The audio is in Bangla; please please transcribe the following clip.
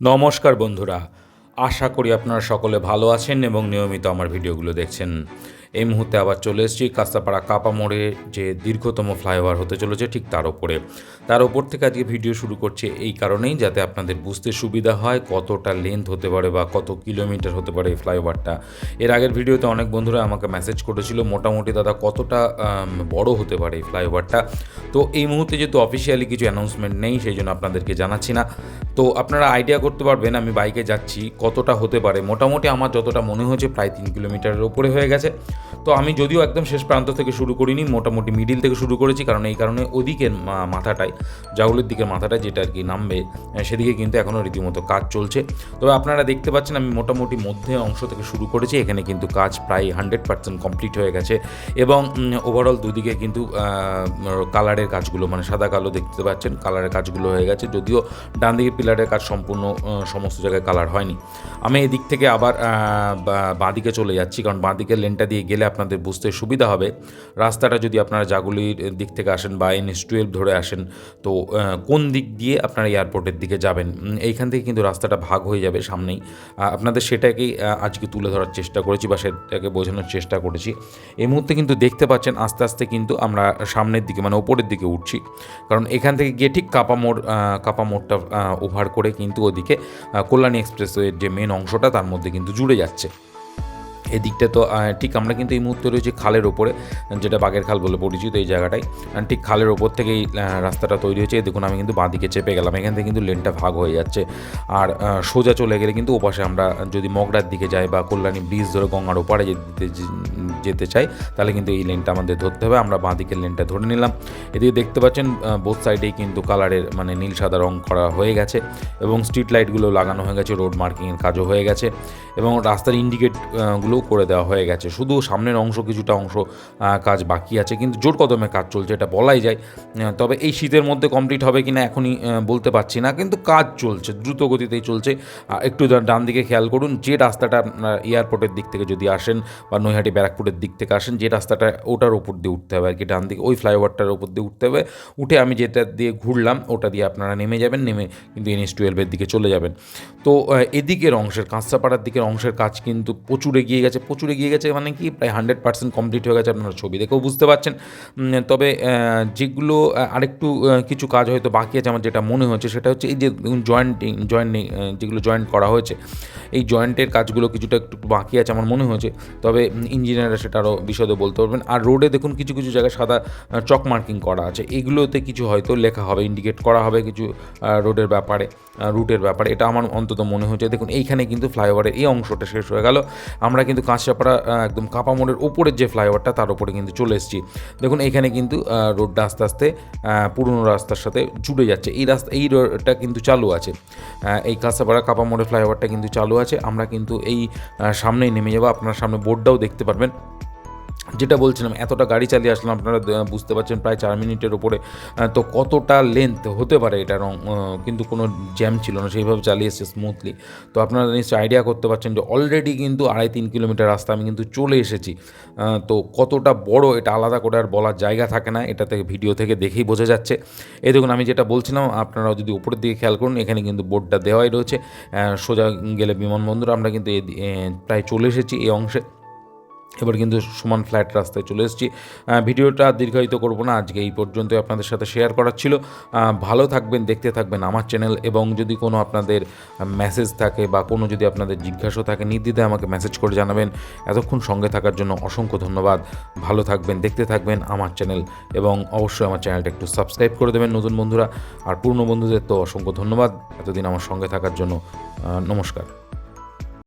নমস্কার বন্ধুরা। আশা করি আপনারা সকলে ভালো আছেন এবং নিয়মিত আমার ভিডিওগুলো দেখছেন। এই মুহূর্তে আবার চলে এসেছি কাস্তাপাড়া কাপা মোড়ে যে দীর্ঘতম ফ্লাইওভার হতে চলেছে ঠিক তার ওপরে। তার ওপর থেকে আজকে ভিডিও শুরু করছে এই কারণেই যাতে আপনাদের বুঝতে সুবিধা হয় কতটা লেন্থ হতে পারে বা কত কিলোমিটার হতে পারে এই ফ্লাইওভারটা। এর আগের ভিডিওতে অনেক বন্ধুরা আমাকে মেসেজ করেছিল, মোটামুটি দাদা কতটা বড় হতে পারে এই ফ্লাইওভারটা? তো এই মুহূর্তে যেহেতু অফিসিয়ালি কিছু অ্যানাউন্সমেন্ট নেই, সেই জন্য আপনাদেরকে জানাচ্ছি না। তো আপনারা আইডিয়া করতে পারবেন, আমি বাইকে যাচ্ছি, কতটা হতে পারে? মোটামুটি আমার যতটা মনে হয়েছে, প্রায় তিন কিলোমিটারের ওপরে হয়ে গেছে। তো আমি যদিও একদম শেষ প্রান্ত থেকে শুরু করিনি, মোটামুটি মিডিল থেকে শুরু করেছি, কারণ এই কারণে ওদিকের মাথাটায়, জাউলের দিকের মাথাটায় যেটা আর কি নামবে সেদিকে কিন্তু এখনও রীতিমতো কাজ চলছে। তবে আপনারা দেখতে পাচ্ছেন আমি মোটামুটি মধ্যে অংশ থেকে শুরু করেছি, এখানে কিন্তু কাজ প্রায় হান্ড্রেড পার্সেন্ট কমপ্লিট হয়ে গেছে এবং ওভারঅল দুদিকে কিন্তু কালারের কাজগুলো মানে সাদা কালো দেখতে পাচ্ছেন কালারের কাজগুলো হয়ে গেছে, যদিও ডান দিকের পিলারের কাজ সম্পূর্ণ সমস্ত জায়গায় কালার হয়নি। আমি এদিক থেকে আবার বাঁদিকে চলে যাচ্ছি, কারণ বাঁদিকের লেনটা দিয়ে গেলে আপনাদের বুঝতে সুবিধা হবে। রাস্তাটা যদি আপনারা জাগুলির দিক থেকে আসেন বা এনএস টুয়েলভ ধরে আসেন, তো কোন দিক দিয়ে আপনারা এয়ারপোর্টের দিকে যাবেন? এইখান থেকে কিন্তু রাস্তাটা ভাগ হয়ে যাবে সামনেই। আপনাদের সেটাকেই আজকে তুলে ধরার চেষ্টা করেছি বা সেটাকে বোঝানোর চেষ্টা করেছি। এই মুহূর্তে কিন্তু দেখতে পাচ্ছেন আস্তে আস্তে কিন্তু আমরা সামনের দিকে মানে ওপরের দিকে উঠছি। কারণ এখান থেকে গিয়ে ঠিক কাপা মোড় কাপা মোড়টা ওভার করে কিন্তু ওদিকে কল্যাণী এক্সপ্রেসওয়ের যে মেন অংশটা, তার মধ্যে কিন্তু জুড়ে যাচ্ছে। এদিকটা তো ঠিক আমরা কিন্তু এই মুহূর্তে রয়েছি খালের ওপরে, যেটা বাগের খাল বলে পরিচিত এই জায়গাটাই। ঠিক খালের ওপর থেকেই এই রাস্তাটা তৈরি হয়েছে। দেখুন, আমি কিন্তু বাঁদিকে চেপে গেলাম। এখান থেকে কিন্তু লেনটা ভাগ হয়ে যাচ্ছে। আর সোজা চলে গেলে কিন্তু ওপাশে আমরা যদি মগরার দিকে যাই বা কল্যাণী ব্রিজ ধরে গঙ্গার ওপারে যেতে যেতে চাই, তাহলে কিন্তু এই লেনটা আমাদের ধরতে হবে। আমরা বাঁ দিকের লেনটা ধরে নিলাম। এদিকে দেখতে পাচ্ছেন বোথ সাইডেই কিন্তু কালারের মানে নীল, সাদা রং করা হয়ে গেছে এবং স্ট্রিট লাইটগুলো লাগানো হয়ে গেছে রোড মার্কিংয়ের কাজও হয়ে গেছে এবং রাস্তার ইন্ডিকেট গুলোও করে দেওয়া হয়ে গেছে। শুধু সামনের অংশ, কিছুটা অংশ কাজ বাকি আছে, কিন্তু জোর কদমে কাজ চলছে, এটা বলাই যায়। তবে এই শীতের মধ্যে কমপ্লিট হবে কিনা এখনই বলতে পারছি না, কিন্তু কাজ চলছে, দ্রুত গতিতেই চলছে। একটু ডান দিকে খেয়াল করুন, যে রাস্তাটা এয়ারপোর্টের দিক থেকে যদি আসেন বা নৈহাটি, ব্যারাকপুরের দিক থেকে আসেন, যে রাস্তাটা ওটার উপর দিয়ে উঠতে হবে আর কি ডান দিকে। ওই ফ্লাইওভারটার উপর দিয়ে উঠতে হবে। উঠে আমি যেটা দিয়ে ঘুরলাম, ওটা দিয়ে আপনারা নেমে যাবেন, নেমে কিন্তু এনএস টুয়েলভের দিকে চলে যাবেন। তো এদিকের অংশের কাঁচাপাড়ার দিকের অংশের কাজ কিন্তু প্রচুর এগিয়ে গেছে, প্রচুর এগিয়ে গেছে মানে কি, প্রায় হান্ড্রেড পার্সেন্ট কমপ্লিট হয়ে গেছে আপনারা ছবি দেখেও বুঝতে পারছেন। তবে যেগুলো আরেকটু কিছু কাজ হয়তো বাকি আছে, আমার যেটা মনে হচ্ছে সেটা হচ্ছে এই যে জয়েন্টিং জয়েন্ট যেগুলো জয়েন্ট করা হয়েছে, এই জয়েন্টের কাজগুলো কিছুটা একটু বাকি আছে আমার মনে হয়েছে তবে ইঞ্জিনিয়াররা সেটা আরও বিশদে বলতে পারবেন। আর রোডে দেখুন কিছু কিছু জায়গায় সাদা চক মার্কিং করা আছে। এগুলোতে কিছু হয়তো লেখা হবে ইন্ডিকেট করা হবে কিছু রোডের ব্যাপারে রুটের ব্যাপারে। এটা আমার অন্তত মনে হচ্ছে। দেখুন এইখানে কিন্তু ফ্লাইওভারের এই অংশটা শেষ হয়ে গেল। আমরা কিন্তু কাঁচরাপাড়া আহ, একদম কাপা মোড়ের ওপরের যে ফ্লাইওভারটা তার উপরে কিন্তু চলে এসেছি। দেখুন এইখানে কিন্তু রোডটা আস্তে আস্তে পুরনো রাস্তার সাথে জুড়ে যাচ্ছে। এই রাস্তা এই রোডটা কিন্তু চালু আছে। এই কাঁচাপাড়া কাপা মোড়ের ফ্লাইওভারটা কিন্তু চালু আছে। আমরা কিন্তু এই সামনেই নেমে যাব। আপনার সামনে বোর্ডটাও দেখতে পারবেন। যেটা বলছিলাম এতটা গাড়ি চালিয়ে আসলাম আপনারা বুঝতে পারছেন প্রায় চার মিনিটের ওপরে তো কতটা লেন্থ হতে পারে এটা রং কিন্তু কোনো জ্যাম ছিল না সেইভাবে চালিয়ে এসেছে স্মুথলি তো আপনারা নিশ্চয়ই আইডিয়া করতে পারছেন যে অলরেডি কিন্তু আড়াই তিন কিলোমিটার রাস্তা আমি কিন্তু চলে এসেছি। তো কতটা বড় এটা আলাদা করে আর বলার জায়গা থাকে না এটা থেকে ভিডিও থেকে দেখেই বোঝা যাচ্ছে। এই দেখুন আমি যেটা বলছিলাম আপনারা যদি উপরের দিকে খেয়াল করুন এখানে কিন্তু বোর্ডটা দেওয়াই রয়েছে। সোজা গেলে বিমানবন্দর আমরা কিন্তু এ, প্রায় চলে এসেছি এই অংশে। এবার কিন্তু সমান ফ্ল্যাট রাস্তায় চলে এসেছি। ভিডিওটা দীর্ঘায়িত করব না, আজকে এই পর্যন্তই আপনাদের সাথে শেয়ার করার ছিল। ভালো থাকবেন, দেখতে থাকবেন আমার চ্যানেল এবং যদি কোনো আপনাদের মেসেজ থাকে বা কোনো যদি আপনাদের জিজ্ঞাসা থাকে, নির্দ্বিধায় আমাকে মেসেজ করে জানাবেন। এতক্ষণ সঙ্গে থাকার জন্য অসংখ্য ধন্যবাদ। ভালো থাকবেন, দেখতে থাকবেন আমার চ্যানেল এবং অবশ্যই আমার চ্যানেলটা একটু সাবস্ক্রাইব করে দেবেন নতুন বন্ধুরা। আর পুরনো বন্ধুদের তো অসংখ্য ধন্যবাদ। এতদিন আমার সঙ্গে থাকার জন্য নমস্কার।